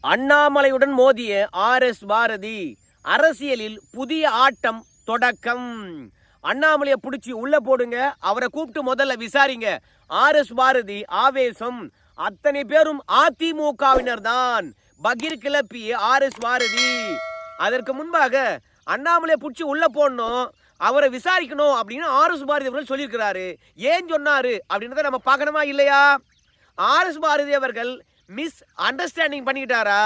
அண்ணாமலையுடன் மோதிய R S Bharathi அரசியலில் புதிய ஆட்டம் தொடக்கம். அண்ணாமலையை பிடிச்சி உள்ள போடுங்க அவரை கூப்பிட்டு முதல்ல விசாரிங்க. ஆர் எஸ் பாரதி ஆவேசம். அத்தனை பேரும் அதிமுகவினர் தான். பகீர் கிளப்பிய ஆர் எஸ் பாரதி. அதற்கு முன்பாக அண்ணாமலையை பிடிச்சி உள்ள போடணும். அவரை விசாரிக்கணும் அப்படின்னு ஆர் எஸ் பாரதி அவர்கள் சொல்லியிருக்கிறாரு. ஏன் சொன்னாரு? அப்படின்றத நம்ம பார்க்கணுமா இல்லையா? ஆர்எஸ் பாரதி அவர்கள் மிஸ் அண்டர்ஸ்டாண்டிங் பண்ணிக்கிட்டாரா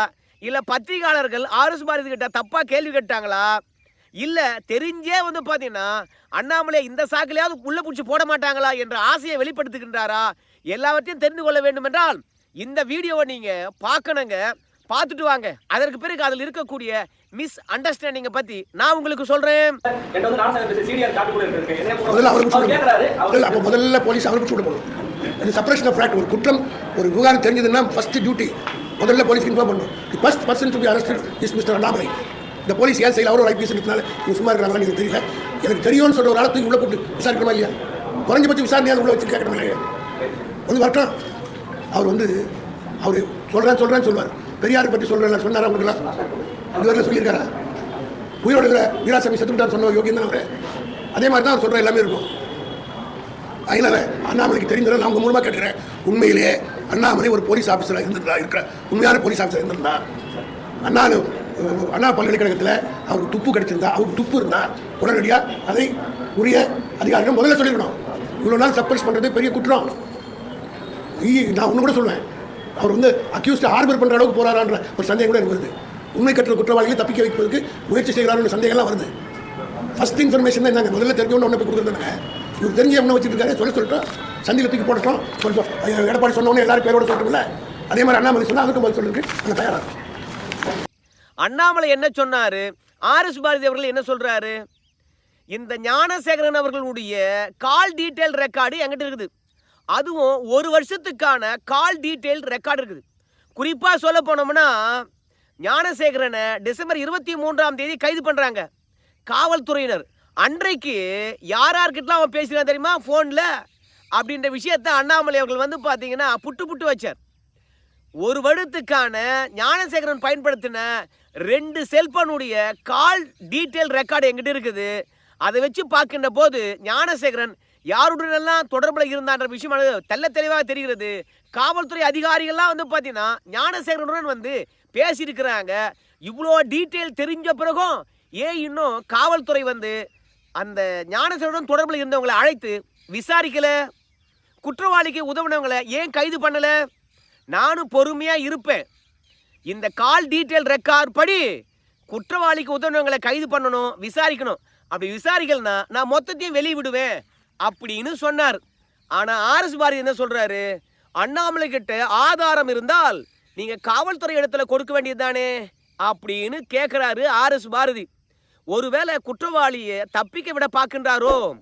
இல்லை பத்திரிகையாளர்கள் ஆர்எஸ் பாரதி கிட்ட தப்பாக கேள்வி கேட்டாங்களா? இல்லை தெரிஞ்சே வந்து பார்த்தீங்கன்னா அண்ணாமலை இந்த சாக்கிலையாவது உள்ள பிடிச்சி போட மாட்டாங்களா என்ற ஆசையை வெளிப்படுத்துகின்றாரா? எல்லாவற்றையும் தெரிந்து கொள்ள வேண்டும் என்றால் இந்த வீடியோவை நீங்கள் பார்க்கணுங்க. பார்த்துட்டு வாங்க. அதற்கு பிறகு அதில் இருக்கக்கூடிய மிஸ் அண்டர்ஸ்டாண்டிங்கை பத்தி நான் உங்களுக்கு என்ன முதல்ல அவருக்கு முதல்ல அப்போ முதல்ல போலீஸ் அவருக்கு சூடு போடணும் அது செப்பரேஷன் ஆஃப் ஃபேக்ட் ஒரு குற்றம் ஒரு விவகாரம் தெரிஞ்சதுன்னா ஃபர்ஸ்ட் டியூட்டி முதல்ல போலீஸ் இன்ஃபார்ம் பண்ணணும். The first person to be arrested is mister Annamalai இந்த போலீஸ் ஏன் செய்யல? அவரும் ஐபிஎஸ் இருக்கிறனால இவங்க சும்மா இருக்கிறாங்களா எனக்கு தெரியல. எனக்கு தெரியும்னு சொல்ற ஒரு ஆளை தூக்கி உள்ள போட்டு விசாரிக்கணுமா இல்லையா? குறைஞ்சபட்சம் விசாரணையாவது உள்ள வச்சு கேட்கணுமா இல்லையா? வந்து வரட்டும் அவர் வந்து அவர் சொல்றேன் சொல்றேன்னு சொல்லுவார். பெரியார் பற்றி சொல்கிறேன் சொன்னாரா உங்களுக்குலாம் இது வரைக்கும் சொல்லியிருக்காரா? உயிரோடு இருக்கிற வீராசாமி செத்துட்டார் சொன்ன யோகியம் தான் அவர். அதே மாதிரி தான் சொல்கிற எல்லாமே இருக்கும். அதனால் அண்ணாமலைக்கு தெரிஞ்சதை நான் உங்கள் மூலமாக கேட்குறேன் உண்மையிலேயே அண்ணாமலை ஒரு போலீஸ் ஆஃபீஸராக இருந்திருந்தா இருக்கிற உண்மையான போலீஸ் ஆஃபீஸர் இருந்திருந்தா அண்ணா அண்ணா பல்கலைக்கழகத்தில் அவருக்கு துப்பு கிடச்சிருந்தா அவருக்கு துப்பு இருந்தால் உடனடியாக அதை உரிய அதிகாரிகள் முதல்ல சொல்லிடணும் இவ்வளோ நாள் சப்போஸ் பண்ணுறது பெரிய குற்றம். நான் ஒன்று கூட சொல்லுவேன். அவர் வந்து அக்யூஸ்ட் ஹார்பர் பண்ணுற அளவுக்கு போகிறாரான்ற ஒரு சந்தேகம் கூட எனக்கு வருது. உண்மை கட்டுற குற்றவாளிகளை தப்பிக்க வைப்பதற்கு முயற்சி செய்கிறாருன்ற சந்தேகம்லாம் வருது. ஃபஸ்ட் இன்ஃபர்மேஷன் தான் என்னங்க முதல்ல தெரிஞ்சவொன்னு ஒன்று போய் கொடுத்துருந்தாங்க இவர் தெரிஞ்ச ஒன்று வச்சுட்டு இருக்காரு சொல்ல சொல்லிட்டோம். சந்தியில் தூக்கி போட்டோம் கொஞ்சம் எடப்பாடி சொன்ன எல்லாரும் பேரோட சொல்லிட்டோம்ல அதே மாதிரி அண்ணாமலை சொன்னால் அதுக்கு பதில் சொல்லிருக்கு அந்த தயாராக அண்ணாமலை என்ன சொன்னார்? ஆர்எஸ் பாரதி அவர்கள் என்ன சொல்கிறாரு இந்த ஞானசேகரன் அவர்களுடைய கால் டீட்டெயில் ரெக்கார்டு எங்கிட்ட இருக்குது. அதுவும் ஒரு வருஷத்துக்கான கால் டீட்டெயில் ரெக்கார்டு இருக்குது. குறிப்பாக சொல்ல போனோம்னா ஞானசேகரனை டிசம்பர் இருபத்தி மூன்றாம் தேதி கைது பண்ணுறாங்க காவல்துறையினர். அன்றைக்கு யார் யார்கிட்டலாம் அவன் பேசுகிறான் தெரியுமா? ஃபோனில் அப்படின்ற விஷயத்த அண்ணாமலை அவர்கள் வந்து பார்த்தீங்கன்னா புட்டு புட்டு வச்சார். ஒரு வருடத்துக்கான ஞானசேகரன் பயன்படுத்தின ரெண்டு செல்போனுடைய கால் டீட்டெயில் ரெக்கார்டு எங்கிட்ட இருக்குது. அதை வச்சு பார்க்கின்ற போது ஞானசேகரன் யாருடனெல்லாம் தொடர்பில் இருந்தான்ற விஷயம் தெல்ல தெளிவாக தெரிகிறது. காவல்துறை அதிகாரிகள்லாம் வந்து பார்த்தீங்கன்னா ஞானசேகரனுடன் வந்து பேசியிருக்கிறாங்க. இவ்வளோ டீட்டெயில் தெரிஞ்ச பிறகும் ஏன் இன்னும் காவல்துறை வந்து அந்த ஞானசேகரனுடன் தொடர்பில் இருந்தவங்களை அழைத்து விசாரிக்கலை. குற்றவாளிக்கு உதவுனவங்களை ஏன் கைது பண்ணலை? நானும் பொறுமையாக இருப்பேன். இந்த கால் டீட்டெயில் ரெக்கார்ட் படி குற்றவாளிக்கு உதவினவங்களை கைது பண்ணணும் விசாரிக்கணும். அப்படி விசாரிக்கலனா நான் மொத்தத்தையும் வெளியே விடுவேன் அப்படின்னு சொன்னார். ஆனா ஆர்எஸ் பாரதி என்ன சொல்றாரு? அண்ணாமலை கிட்ட ஆதாரம் இருந்தால் நீங்க காவல்துறை இடத்துல கொடுக்க வேண்டியதுதானே? அப்படின்னு கேட்கிறாரு ஆர்எஸ் பாரதி. ஒருவேளை குற்றவாளியை தப்பிக்க விட பார்க்கின்றாரோ?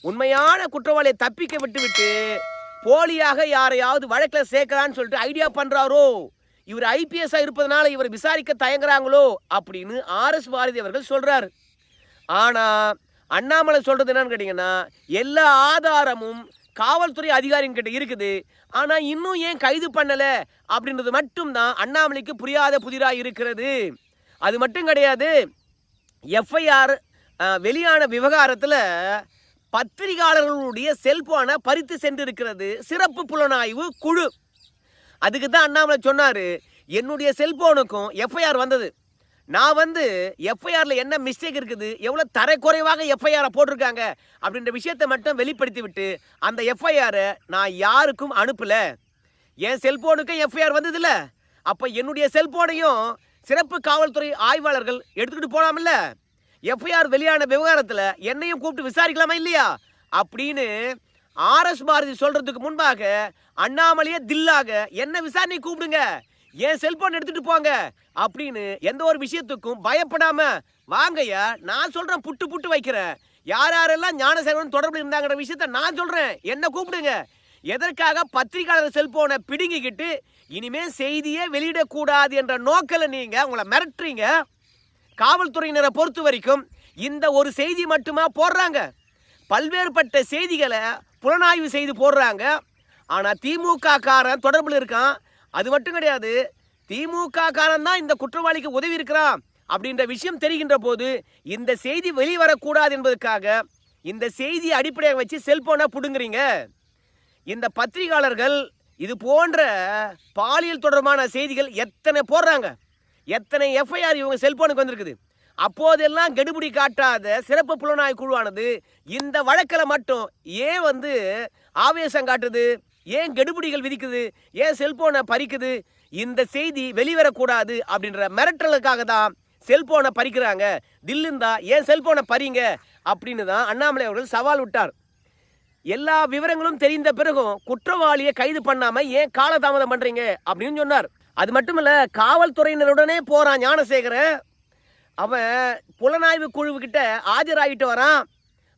உண்மையான குற்றவாளியை தப்பிக்க விட்டு விட்டு போலியாக யாரையாவது வழக்கில் சேர்க்கலான்னு சொல்லிட்டு ஐடியா பண்றாரோ? இவர் ஐபிஎஸ்ஸாக இருப்பதனால இவர் விசாரிக்க தயங்குறாங்களோ? அப்படின்னு ஆர்எஸ் பாரதி அவர்கள் சொல்றாரு. ஆனா அண்ணாமலை சொல்றது என்னன்னு கேட்டீங்கன்னா எல்லா ஆதாரமும் காவல்துறை அதிகாரிங்க கிட்ட இருக்குது. ஆனா இன்னும் ஏன் கைது பண்ணல? அப்படின்றது மட்டும்தான் அண்ணாமலைக்கு புரியாத புதிராக இருக்கிறது. அது மட்டும் கிடையாது எஃப்ஐஆர் வெளியான விவகாரத்தில் பத்திரிகையாளர்களுடைய செல்போனை பறித்து சென்றிருக்கிறது. சிறப்பு புலனாய்வு குழு. அதுக்கு தான் அண்ணாமலை சொன்னார் என்னுடைய செல்போனுக்கும் எஃப்ஐஆர் வந்தது. நான் வந்து எஃப்ஐஆரில் என்ன மிஸ்டேக் இருக்குது? எவ்வளோ தரைக்குறைவாக எஃப்ஐஆரை போட்டிருக்காங்க? அப்படின்ற விஷயத்தை மட்டும் வெளிப்படுத்தி விட்டு அந்த எஃப்ஐஆரை நான் யாருக்கும் அனுப்பலை. என் செல்போனுக்கும் எஃப்ஐஆர் வந்ததில்ல. அப்போ என்னுடைய செல்போனையும் சிறப்பு காவல்துறை ஆய்வாளர்கள் எடுத்துக்கிட்டு போனாமில்ல எஃப்ஐஆர் வெளியான விவகாரத்தில் என்னையும் கூப்பிட்டு விசாரிக்கலாமா இல்லையா? அப்படின்னு ஆர்எஸ் பாரதி சொல்றதுக்கு முன்பாக அண்ணாமலையே தில்லாக என்ன விசாரணை கூப்பிடுங்க? என் செல்போன் எடுத்துட்டு போங்க அப்படின்னு எந்த ஒரு விஷயத்துக்கும் பயப்படாம வாங்கய்யா நான் சொல்றேன் புட்டு புட்டு வைக்கிறேன் யார் யாரெல்லாம் ஞானசேகரன் தொடர்பு இருந்தாங்கிற விஷயத்த நான் சொல்றேன். என்ன கூப்பிடுங்க? எதற்காக பத்திரிகையாளர் செல்போனை பிடுங்கிக்கிட்டு இனிமே செய்தியே வெளியிடக்கூடாது என்ற நோக்கில் நீங்க உங்களை மிரட்டுறீங்க. காவல்துறையினரை பொறுத்த வரைக்கும் இந்த ஒரு செய்தி மட்டுமா போடுறாங்க. பல்வேறுபட்ட செய்திகளை புலனாய்வு செய்து போடுறாங்க. ஆனால் திமுக காரன் தொடர்பில் இருக்கான். அது மட்டும் கிடையாது திமுக காரன் தான் இந்த குற்றவாளிக்கு உதவி இருக்கிறான் அப்படின்ற விஷயம் தெரிகின்ற போது இந்த செய்தி வெளிவரக்கூடாது என்பதற்காக இந்த செய்தியை அடிப்படையாக வச்சு செல்போனை பிடுங்குறீங்க. இந்த பத்திரிகையாளர்கள் இது போன்ற பாலியல் தொடர்பான செய்திகள் எத்தனை போடுறாங்க? எத்தனை எஃப்ஐஆர் இவங்க செல்போனுக்கு வந்திருக்குது? அப்போதெல்லாம் கெடுபிடி காட்டாத சிறப்பு புலனாய்வு குழுவானது இந்த வழக்கில் மட்டும் ஏன் வந்து ஆவேசம் காட்டுது? ஏன் கெடுபிடிகள் விதிக்குது? ஏன் செல்போனை பறிக்குது? இந்த செய்தி வெளிவரக்கூடாது அப்படின்ற மிரட்டலுக்காக தான் செல்போனை பறிக்கிறாங்க. தில்லுந்தா ஏன் செல்போனை பறிங்க? அப்படின்னு தான் அண்ணாமலை அவர்கள் சவால் விட்டார். எல்லா விவரங்களும் தெரிந்த பிறகும் குற்றவாளியை கைது பண்ணாம ஏன் காலதாமதம் பண்றீங்க அப்படின்னு சொன்னார். அது மட்டும் இல்ல காவல்துறையினருடனே போறான் ஞானசேகரன். அவன் புலனாய்வு குழுவுக்கிட்ட ஆஜராகிட்டு வரான்.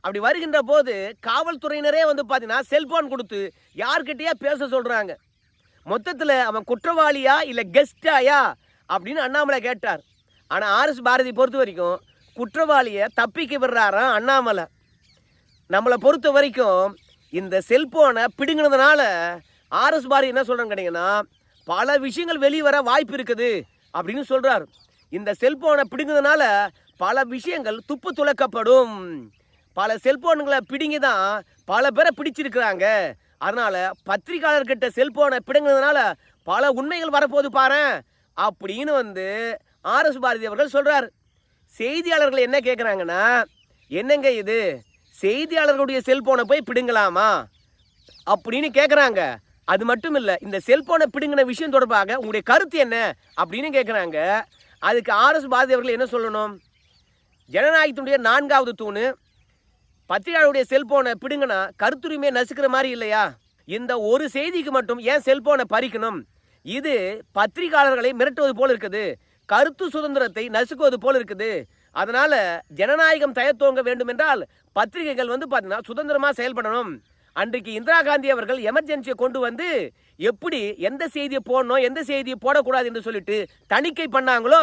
அப்படி வருகின்ற போது காவல்துறையினரே வந்து பார்த்தீங்கன்னா செல்போன் கொடுத்து யார்கிட்டயா பேச சொல்றாங்க. மொத்தத்தில் அவன் குற்றவாளியா இல்லை கெஸ்டாயா அப்படின்னு அண்ணாமலை கேட்டார். ஆனால் ஆர்எஸ் பாரதி பொறுத்த வரைக்கும் குற்றவாளியை தப்பிக்க விடுறாராம் அண்ணாமலை. நம்மளை பொறுத்த வரைக்கும் இந்த செல்போனை பிடுங்கினதுனால ஆர்எஸ் பாரதி என்ன சொல்கிறேன் கேட்டிங்கன்னா பல விஷயங்கள் வெளிவர வாய்ப்பு இருக்குது அப்படின்னு சொல்கிறார் இந்த செல்போனை பிடுங்கினதுனால பல விஷயங்கள் துப்பு துளக்கப்படும். பல செல்போனுங்களை பிடுங்கி தான் பல பேரை பிடிச்சிருக்கிறாங்க. அதனால பத்திரிகையாளர்கிட்ட செல்போனை பிடுங்கிறதுனால பல உண்மைகள் வரப்போகுது பாரேன். அப்படின்னு வந்து ஆர்எஸ் பாரதி அவர்கள் சொல்கிறார் செய்தியாளர்கள் என்ன கேட்குறாங்கன்னா என்னங்க இது? செய்தியாளர்களுடைய செல்போனை போய் பிடுங்கலாமா? அப்படின்னு கேட்குறாங்க அது மட்டும் இல்லை இந்த செல்போனை பிடுங்கின விஷயம் தொடர்பாக உங்களுடைய கருத்து என்ன? அப்படின்னு கேட்குறாங்க அதுக்கு ஆர்எஸ் பாரதி அவர்கள் என்ன சொல்லணும்? ஜனநாயகத்தினுடைய நான்காவது தூணு பத்திரிகையாளருடைய செல்போனை பிடுங்கினா கருத்துரிமையை நசுக்கிற மாதிரி இல்லையா? இந்த ஒரு செய்திக்கு மட்டும் ஏன் செல்போனை பறிக்கணும்? இது பத்திரிகையாளர்களை மிரட்டுவது போல் இருக்குது. கருத்து சுதந்திரத்தை நசுக்குவது போல் இருக்குது. அதனால ஜனநாயகம் தயத்துவங்க வேண்டும் என்றால் பத்திரிகைகள் வந்து பார்த்தீங்கன்னா சுதந்திரமாக செயல்படணும். அன்றைக்கு இந்திரா காந்தி அவர்கள் எமர்ஜென்சியை கொண்டு வந்து எப்படி எந்த செய்தியை போடணும் எந்த செய்தியை போடக்கூடாது என்று சொல்லிட்டு தணிக்கை பண்ணாங்களோ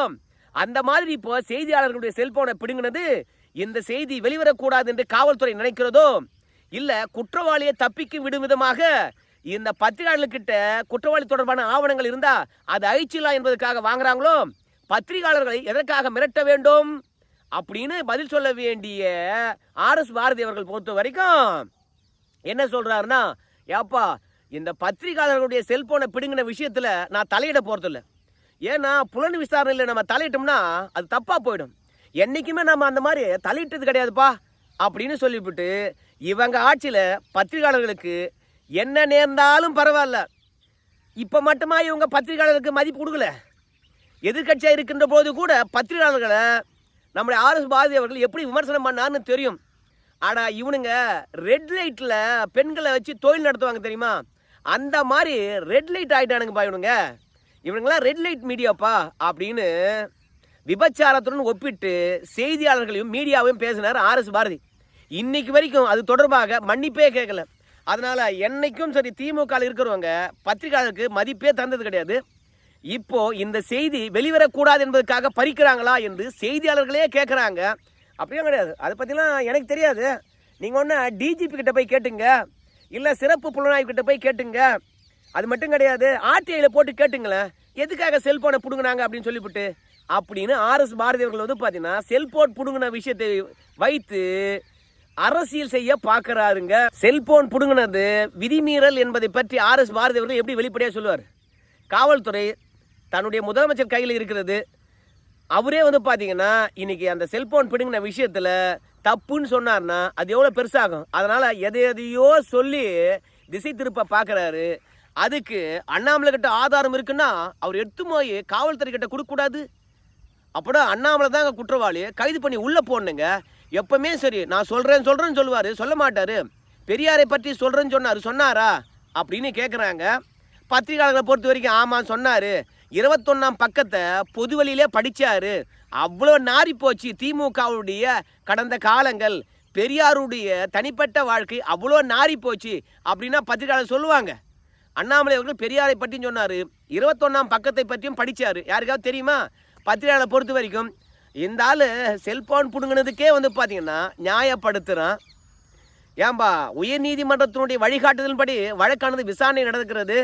அந்த மாதிரி இப்போ செய்தியாளர்களுடைய செல்போனை பிடுங்கினது இந்த செய்தி வெளிவரக்கூடாது என்று காவல்துறை நினைக்கிறதோ? இல்ல குற்றவாளியை தப்பிக்கும் விடும் விதமாக இந்த பத்திரிகையாளர்கிட்ட குற்றவாளி தொடர்பான ஆவணங்கள் இருந்தா அது அழிச்சிடலாம் என்பதற்காக வாங்குறாங்களோ? பத்திரிகையாளர்களை எதற்காக மிரட்ட வேண்டும்? அப்படின்னு பதில் சொல்ல வேண்டிய ஆர் எஸ் பாரதி அவர்கள் பொறுத்த வரைக்கும் என்ன சொல்றாருன்னா ஏப்பா இந்த பத்திரிகையாளர்களுடைய செல்போனை பிடுங்கின விஷயத்துல நான் தலையிட போறதில்ல. ஏன்னா புலன் விசாரணையில் நம்ம தலையிட்டோம்னா அது தப்பா போயிடும். என்றைக்குமே நம்ம அந்த மாதிரி தலையிட்டது கிடையாதுப்பா அப்படின்னு சொல்லிவிட்டு இவங்க ஆட்சியில் பத்திரிகையாளர்களுக்கு என்ன நேர்ந்தாலும் பரவாயில்ல. இப்போ மட்டுமா இவங்க பத்திரிகையாளருக்கு மதிப்பு கொடுக்கல? எதிர்க்கட்சியாக இருக்கின்ற போது கூட பத்திரிகையாளர்களை நம்முடைய ஆர்எஸ் பாரதி அவர்கள் எப்படி விமர்சனம் பண்ணார்னு தெரியும். ஆனால் இவனுங்க ரெட் லைட்டில் பெண்களை வச்சு தொழில் நடத்துவாங்க தெரியுமா? அந்த மாதிரி ரெட் லைட் ஆகிட்டானுங்கப்பா இவனுங்க. இவனுங்களாம் ரெட் லைட் மீடியாப்பா அப்படின்னு விபச்சாரத்துடன் ஒப்பிட்டு செய்தியாளர்களையும் மீடியாவையும் பேசினார் ஆர்எஸ் பாரதி. இன்னைக்கு வரைக்கும் அது தொடர்பாக மன்னிப்பே கேட்கல. அதனால என்னைக்கும் சரி திமுக இருக்கிறவங்க பத்திரிகையாளருக்கு மதிப்பே தந்தது கிடையாது. இப்போ இந்த செய்தி வெளிவரக்கூடாது என்பதற்காக பறிக்கிறாங்களா என்று செய்தியாளர்களே கேட்குறாங்க. அப்படியும் கிடையாது. அதை பற்றிலாம் எனக்கு தெரியாது. நீங்கள் ஒன்று டிஜிபி கிட்ட போய் கேட்டுங்க. இல்லை சிறப்பு புலனாய்வு கிட்ட போய் கேட்டுங்க. அது மட்டும் கிடையாது. ஆர்டிஐயில் போட்டு கேட்டுங்களேன். எதுக்காக செல்போனை பிடுங்கினாங்க அப்படின்னு சொல்லிவிட்டு அப்படின்னு ஆர்எஸ் பாரதியவர்கள் வந்து பார்த்தீங்கன்னா செல்போன் பிடுங்கின விஷயத்தை வைத்து அரசியல் செய்ய பார்க்கறாருங்க செல்போன் புடுங்கினது விதிமீறல் என்பதை பற்றி ஆர்எஸ் பாரதி அவர்கள் எப்படி வெளிப்படையாக சொல்லுவார்? காவல்துறை தன்னுடைய முதலமைச்சர் கையில் இருக்கிறது. அவரே வந்து பார்த்தீங்கன்னா இன்னைக்கு அந்த செல்போன் பிடுங்கின விஷயத்தில் தப்புன்னு சொன்னார்னா அது எவ்வளோ பெருசாகும்? அதனால் எதை எதையோ சொல்லி திசை திருப்ப பார்க்குறாரு அதுக்கு அண்ணாமலை கிட்ட ஆதாரம் இருக்குன்னா அவர் எடுத்து போய் காவல்துறை கிட்ட கொடுக்கக்கூடாது. அப்புறம் அண்ணாமலை தாங்க குற்றவாளி. கைது பண்ணி உள்ளே போடணுங்க. எப்பவுமே சரி நான் சொல்கிறேன் சொல்கிறேன்னு சொல்லுவார். சொல்ல மாட்டார். பெரியாரை பற்றி சொல்கிறேன்னு சொன்னார். சொன்னாரா? அப்படின்னு கேட்குறாங்க பத்திரிகையாளர்களை பொறுத்த வரைக்கும் ஆமாம் சொன்னார். இருபத்தொன்னாம் பக்கத்தை பொதுவழியிலே படித்தார் அவ்வளோ நாரி போச்சு திமுகவுடைய கடந்த காலங்கள். பெரியாருடைய தனிப்பட்ட வாழ்க்கை அவ்வளோ நாரி போச்சு அப்படின்னா பத்திரிகையாளர் சொல்லுவாங்க. அண்ணாமலை அவர்கள் பெரியாரை பற்றியும் சொன்னார். இருபத்தொன்னாம் பக்கத்தை பற்றியும் படித்தார் யாருக்காவது தெரியுமா? பத்திரிகையாளரை பொறுத்த வரைக்கும் இந்த ஆள் செல்போன் பிடுங்கினதுக்கே வந்து பார்த்தீங்கன்னா நியாயப்படுத்துகிறான் ஏன்பா உயர் நீதிமன்றத்தினுடைய வழிகாட்டுதலின்படி வழக்கானது விசாரணை நடக்கிறது.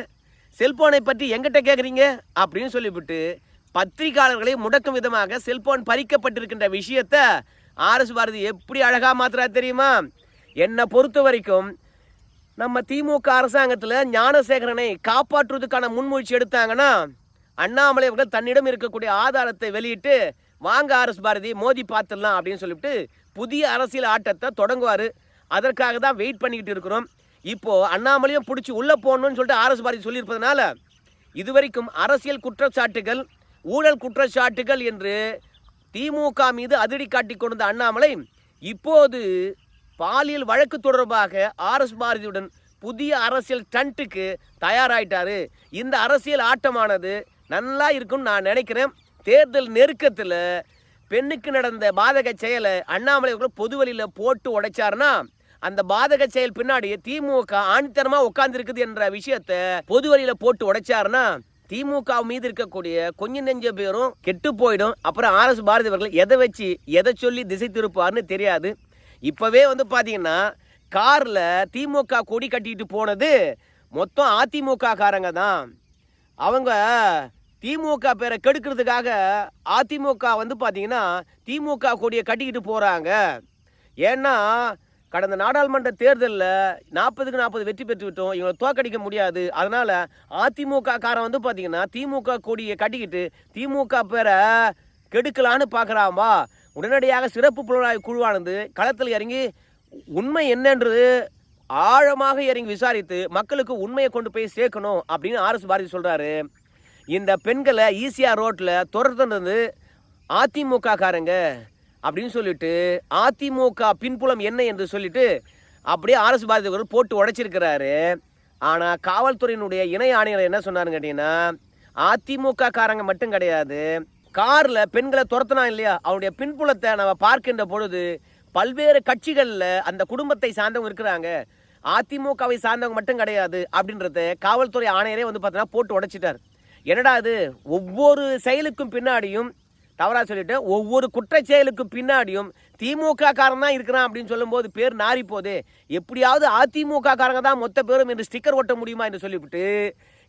செல்போனை பற்றி எங்கிட்ட கேட்குறீங்க அப்படின்னு சொல்லிவிட்டு பத்திரிகையாளர்களை முடக்கும் விதமாக செல்போன் பறிக்கப்பட்டிருக்கின்ற விஷயத்த ஆர்எஸ் பாரதி எப்படி அழகாக மாத்திரா தெரியுமா? என்னை பொறுத்த வரைக்கும் நம்ம திமுக அரசாங்கத்தில் ஞானசேகரனை காப்பாற்றுவதற்கான முன்முயற்சி எடுத்தாங்கன்னா அண்ணாமலை அவர்கள் தன்னிடம் இருக்கக்கூடிய ஆதாரத்தை வெளியிட்டு வாங்க ஆர்எஸ் பாரதி மோதி பார்த்துடலாம் அப்படின்னு சொல்லிவிட்டு புதிய அரசியல் ஆட்டத்தை தொடங்குவார். அதற்காக தான் வெயிட் பண்ணிக்கிட்டு இருக்கிறோம். இப்போது அண்ணாமலையும் பிடிச்சி உள்ளே போகணும்னு சொல்லிட்டு ஆர்எஸ் பாரதி சொல்லியிருப்பதனால இதுவரைக்கும் அரசியல் குற்றச்சாட்டுகள் ஊழல் குற்றச்சாட்டுகள் என்று திமுக மீது அதிரடி காட்டி கொண்ட அண்ணாமலை இப்போது பாலியல் வழக்கு தொடர்பாக ஆர்எஸ் பாரதியுடன் புதிய அரசியல் டன்ட்டுக்கு தயாராயிட்டாரு. இந்த அரசியல் ஆட்டமானது நல்லா இருக்கும்னு நான் நினைக்கிறேன். தேர்தல் நெருக்கத்தில் பெண்ணுக்கு நடந்த பாதக செயலை அண்ணாமலை பொது வழியில் போட்டு உடைச்சாருன்னா அந்த பாதக செயல் பின்னாடி திமுக ஆணித்தரமா உட்கார்ந்துருக்குது என்ற விஷயத்த பொது வழியில போட்டு உடைச்சாருன்னா திமுக மீது இருக்கக்கூடிய கொஞ்ச நெஞ்ச பேரும் கெட்டு போயிடும். அப்புறம் ஆர் எஸ் பாரதி அவர்கள் எதை வச்சு எதை சொல்லி திசை திருப்பார்னு தெரியாது. இப்பவே வந்து பாத்தீங்கன்னா கார்ல திமுக கொடி கட்டிட்டு போனது மொத்தம் அதிமுக காரங்க தான். அவங்க திமுக பேரை கெடுக்கிறதுக்காக அதிமுக வந்து பார்த்தீங்கன்னா திமுக கொடியை கட்டிக்கிட்டு போகிறாங்க ஏன்னா கடந்த நாடாளுமன்ற தேர்தலில் நாற்பதுக்கு நாற்பது வெற்றி பெற்று விட்டோம். இவங்களை தோக்கடிக்க முடியாது. அதனால் அதிமுக காரன் வந்து பார்த்தீங்கன்னா திமுக கொடியை கட்டிக்கிட்டு திமுக பேரை கெடுக்கலான்னு பார்க்குறாம்பா உடனடியாக சிறப்பு புலனாய்வு குழுவானது களத்தில் இறங்கி உண்மை என்னன்றது ஆழமாக இறங்கி விசாரித்து மக்களுக்கு உண்மையை கொண்டு போய் சேர்க்கணும் அப்படின்னு ஆர்எஸ் பாரதி சொல்கிறாரு இந்த பெண்களை ஈசிஆர் ரோட்டில் துரத்துனது அதிமுக காரங்க அப்படின்னு சொல்லிட்டு அதிமுக பின்புலம் என்ன என்று சொல்லிட்டு அப்படியே ஆர்எஸ் பாரதி அவர்கள் போட்டு உடைச்சிருக்கிறாரு. ஆனால் காவல்துறையினுடைய இணை ஆணையர் என்ன சொன்னாருன்னு கேட்டிங்கன்னா அதிமுக காரங்க மட்டும் கிடையாது காரில் பெண்களை துரத்துனா இல்லையா? அவனுடைய பின்புலத்தை நம்ம பார்க்கின்ற பொழுது பல்வேறு கட்சிகளில் அந்த குடும்பத்தை சார்ந்தவங்க இருக்கிறாங்க. அதிமுகவை சார்ந்தவங்க மட்டும் கிடையாது அப்படின்றத காவல்துறை ஆணையரே வந்து பார்த்தீங்கன்னா போட்டு உடைச்சிட்டார். என்னடா அது ஒவ்வொரு செயலுக்கும் பின்னாடியும் தவறாக சொல்லிட்டு ஒவ்வொரு குற்ற செயலுக்கும் பின்னாடியும் திமுக காரன் தான் இருக்கிறான் அப்படின்னு சொல்லும்போது பேர் நாரி போகுது எப்படியாவது அதிமுக காரங்க தான் மொத்த பேரும் என்று ஸ்டிக்கர் ஒட்ட முடியுமா என்று சொல்லிவிட்டு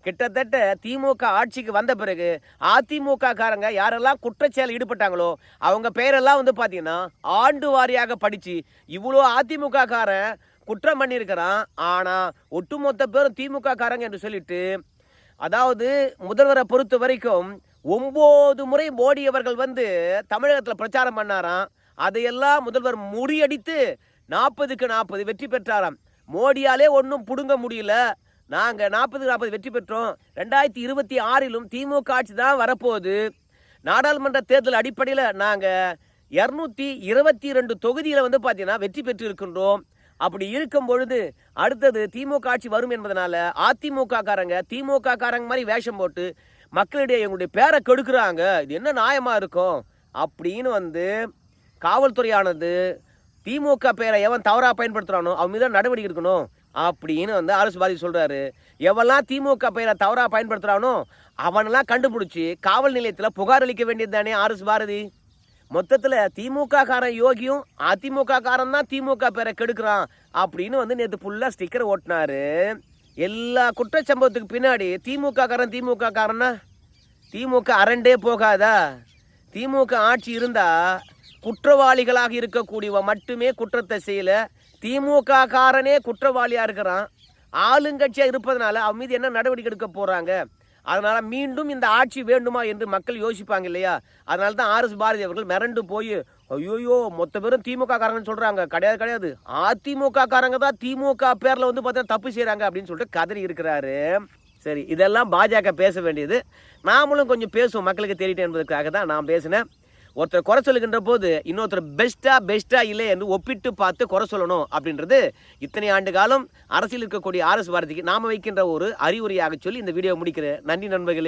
கிட்டத்தட்ட திமுக ஆட்சிக்கு வந்த பிறகு அதிமுக காரங்க யாரெல்லாம் குற்றச்செயல் ஈடுபட்டாங்களோ அவங்க பெயரெல்லாம் வந்து பார்த்தீங்கன்னா ஆண்டு வாரியாக படித்து இவ்வளோ அதிமுக காரன் குற்றம் பண்ணியிருக்கிறான். ஆனால் ஒட்டுமொத்த பேரும் திமுக காரங்க என்று சொல்லிட்டு அதாவது முதல்வரை பொறுத்த வரைக்கும் ஒம்பது முறை மோடி அவர்கள் வந்து தமிழகத்தில் பிரச்சாரம் பண்ணாராம். அதையெல்லாம் முதல்வர் முறியடித்து நாற்பதுக்கு நாற்பது வெற்றி பெற்றாராம். மோடியாலே ஒன்றும் பிடுங்க முடியல. நாங்கள் நாற்பதுக்கு நாற்பது வெற்றி பெற்றோம். ரெண்டாயிரத்தி இருபத்தி ஆறிலும் திமுக ஆட்சி தான் வரப்போகுது. நாடாளுமன்ற தேர்தல் அடிப்படையில் நாங்கள் இரநூத்தி இருபத்தி ரெண்டு தொகுதியில் வந்து பார்த்தீங்கன்னா வெற்றி பெற்று இருக்கின்றோம் அப்படி இருக்கும் பொழுது அடுத்தது திமுக ஆட்சி வரும் என்பதனால அதிமுக காரங்க திமுக காரங்க மாதிரி வேஷம் போட்டு மக்களிடையே எங்களுடைய பேரை கெடுக்கிறாங்க. இது என்ன நியாயமா இருக்கும்? அப்படின்னு வந்து காவல்துறையானது திமுக பேரை எவன் தவறா பயன்படுத்துறானோ அவன் மீது நடவடிக்கை எடுக்கணும் அப்படின்னு வந்து அரசு பாதி சொல்றாரு. எவெல்லாம் திமுக பெயரை தவறாக பயன்படுத்துகிறானோ அவனெல்லாம் கண்டுபிடிச்சி காவல் நிலையத்தில் புகார் அளிக்க வேண்டியது தானே அரசு பாரதி? மொத்தத்தில் திமுக காரன் யோகியும் அதிமுக காரன் தான் திமுக பேரை கெடுக்கிறான் அப்படின்னு வந்து நேற்று ஃபுல்லாக ஸ்டிக்கர் ஓட்டினாரு. எல்லா குற்றச்சம்பவத்துக்கு பின்னாடி திமுக காரன் திமுக காரன்னா திமுக அரண்டே போகாதா? திமுக ஆட்சி இருந்தா குற்றவாளிகளாக இருக்கக்கூடியவ மட்டுமே குற்றத்தை செய்யல. திமுக காரனே குற்றவாளியா இருக்கிறான். ஆளுங்கட்சியா இருப்பதனால அவன் மீது என்ன நடவடிக்கை எடுக்க போறாங்க? அதனால் மீண்டும் இந்த ஆட்சி வேண்டுமா என்று மக்கள் யோசிப்பாங்க இல்லையா? அதனால தான் ஆர்எஸ் பாரதி அவர்கள் மிரண்டு போய் ஐயோயோ மொத்த பேரும் திமுக காரங்கன்னு சொல்கிறாங்க கிடையாது கிடையாது. அதிமுக காரங்க தான் திமுக பேரில் வந்து பார்த்தா தப்பு செய்கிறாங்க அப்படின்னு சொல்லிட்டு கதறி இருக்கிறாரு. சரி இதெல்லாம் பாஜக பேச வேண்டியது. நாமளும் கொஞ்சம் பேசுவோம். மக்களுக்கு தெரியட்டேன் என்பதற்காக தான் நான் பேசினேன். ஒருத்தர் குறை சொல்லுகின்ற போது இன்னொருத்தர் பெஸ்ட்டாக பெஸ்ட்டாக இல்லை என்று ஒப்பிட்டு பார்த்து குறை சொல்லணும் அப்படின்றது இத்தனை ஆண்டு காலம் அரசியல் இருக்கக்கூடிய ஆர்எஸ் பாரதிக்கு நாம் வைக்கின்ற ஒரு அறிவுரையாக சொல்லி இந்த வீடியோ முடிக்கிறேன். நன்றி நண்பர்களே.